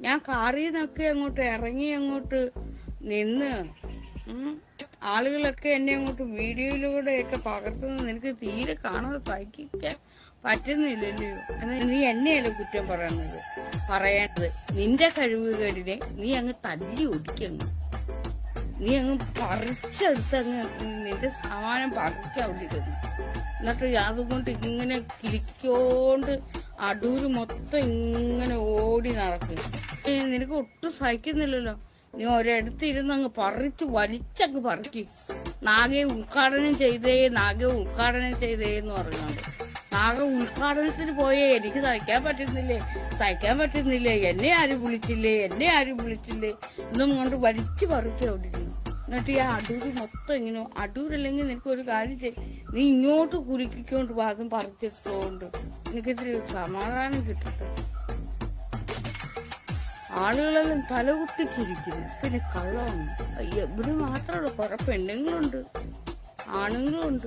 ഞാൻ കാറിൽ നിന്നൊക്കെ അങ്ങോട്ട് ഇറങ്ങി അങ്ങോട്ട് നിന്ന് ആളുകളൊക്കെ എന്നെ അങ്ങോട്ട് വീഡിയോയിലൂടെയൊക്കെ പകർത്തുന്നത് നിനക്ക് തീരെ കാണാതെ സഹിക്കാൻ പറ്റുന്നില്ലല്ലോ. നീ എന്നെയല്ലേ കുറ്റം പറയുന്നത്? പറയേണ്ടത് നിന്റെ കഴിവുകേടിനെ നീ അങ്ങ് തല്ലി ഒടിക്കങ്ങ് നീ അങ്ങ് പറിച്ചെടുത്തങ്ങ് നിന്റെ സാമാനം പറിക്കാൻ വേണ്ടിയിരുന്നു എന്നിട്ട് അതുകൊണ്ട് ഇങ്ങനെ കിളിക്കോണ്ട് അടൂര് മൊത്തം ഇങ്ങനെ ഓടി നടക്കും. നിനക്ക് ഒട്ടും സഹിക്കുന്നില്ലല്ലോ. നീ ഒരിടത്ത് ഇരുന്ന് അങ്ങ് പറിച്ച് വലിച്ചങ്ങ് പറിക്ക്. നാഗയെ ഉദ്ഘാടനം ചെയ്തേ നാഗയെ ഉദ്ഘാടനം ചെയ്തേ എന്ന് പറയുന്നുണ്ട് നാഗ ഉദ്ഘാടനത്തിന് പോയേ എനിക്ക് സഹിക്കാൻ പറ്റുന്നില്ലേ? സഹിക്കാൻ പറ്റുന്നില്ലേ? എന്നെ ആരും വിളിച്ചില്ലേ? എന്നെ ആരും വിളിച്ചില്ലേ? എന്നും കൊണ്ട് വലിച്ചു പറിച്ചു എന്നിട്ട് ഈ അടൂര് മൊത്തം ഇങ്ങനെ അടൂരല്ലെങ്കിൽ നിനക്ക് ഒരു കാര്യം ചെയ്യും നീ ഇങ്ങോട്ട് കുലുക്കിക്കൊണ്ട് ഭാഗം പറിച്ചെടുത്തോണ്ട് എനിക്കിത്തിരി സമാധാനം കിട്ടട്ടെ. ആളുകളെല്ലാം തലകുത്തിച്ചിരിക്കുന്നു. പിന്നെ കള്ളമാണ് ഇവിടെ മാത്രമല്ല. കുറെ പെണ്ണുങ്ങളുണ്ട്. ആണുങ്ങളുണ്ട്.